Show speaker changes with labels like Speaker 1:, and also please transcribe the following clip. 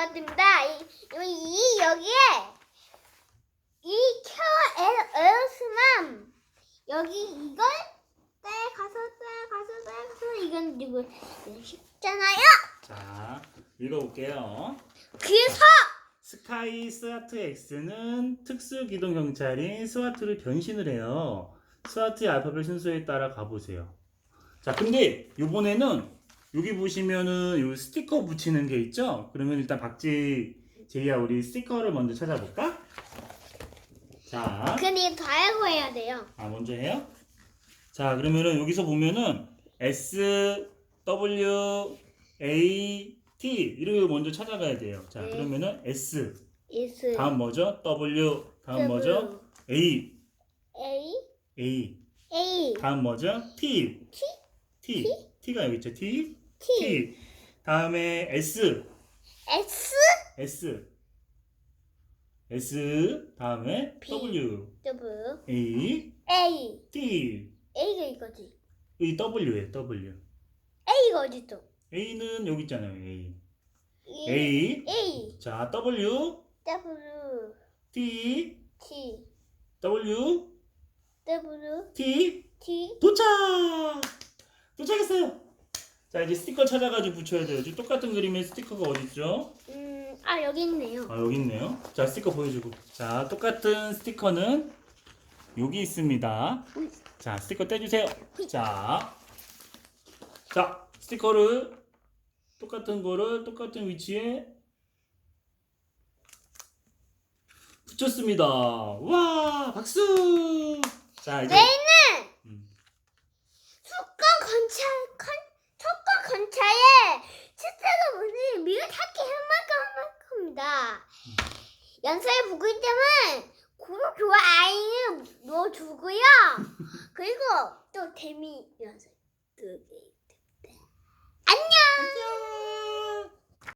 Speaker 1: 도와드립니다. 이, 이, 이 여기에 이켜 에어스만 여기 이걸 떼 가서 떼 가서 떼 가서 이건 이거 쉽잖아요.
Speaker 2: 자, 읽어볼게요.
Speaker 1: 그래서
Speaker 2: 스카이 스와트 X는 특수 기동 경찰인 스와트를 변신을 해요. 스와트의 알파벳 순서에 따라 가보세요. 자, 근데 요번에는 여기 보시면은 요 스티커 붙이는 게 있죠? 그러면 일단 박지 제이야 우리 스티커를 먼저 찾아볼까? 자,
Speaker 1: 근데 다 알고 해야 돼요.
Speaker 2: 아 먼저 해요? 자, 그러면은 여기서 보면은 S W A T 이렇게 먼저 찾아가야 돼요. 자,
Speaker 1: 네.
Speaker 2: 그러면은 S
Speaker 1: is
Speaker 2: 다음 뭐죠? W 다음 뭐죠? A
Speaker 1: A
Speaker 2: A
Speaker 1: A
Speaker 2: 다음 뭐죠? T
Speaker 1: T
Speaker 2: T T가 여기 있죠? T?
Speaker 1: T.
Speaker 2: T. 다음에 S.
Speaker 1: S?
Speaker 2: S. S. 다음에
Speaker 1: P.
Speaker 2: W.
Speaker 1: W.
Speaker 2: A.
Speaker 1: A.
Speaker 2: T.
Speaker 1: A가 이거지.
Speaker 2: 이 W에 W.
Speaker 1: A가 어디 또?
Speaker 2: A는 여기 있잖아요. A.
Speaker 1: 이-
Speaker 2: A.
Speaker 1: A.
Speaker 2: 자 W.
Speaker 1: W.
Speaker 2: T.
Speaker 1: T.
Speaker 2: W.
Speaker 1: W.
Speaker 2: T.
Speaker 1: T.
Speaker 2: 도착! 도착했어요. 자 이제 스티커 찾아가지고 붙여야 돼요. 지금 똑같은 그림의 스티커가 어디 있죠?
Speaker 1: 음 아 여기 있네요.
Speaker 2: 아 여기 있네요. 자 스티커 보여주고. 자 똑같은 스티커는 여기 있습니다. 자 스티커 떼주세요. 자, 자 스티커를 똑같은 거를 똑같은 위치에 붙였습니다. 와 박수. 자 이제
Speaker 1: 내 연세를 보고 있다면 고로 좋아 아이는 넣어주고요. 그리고 또 데미 연습 두 개.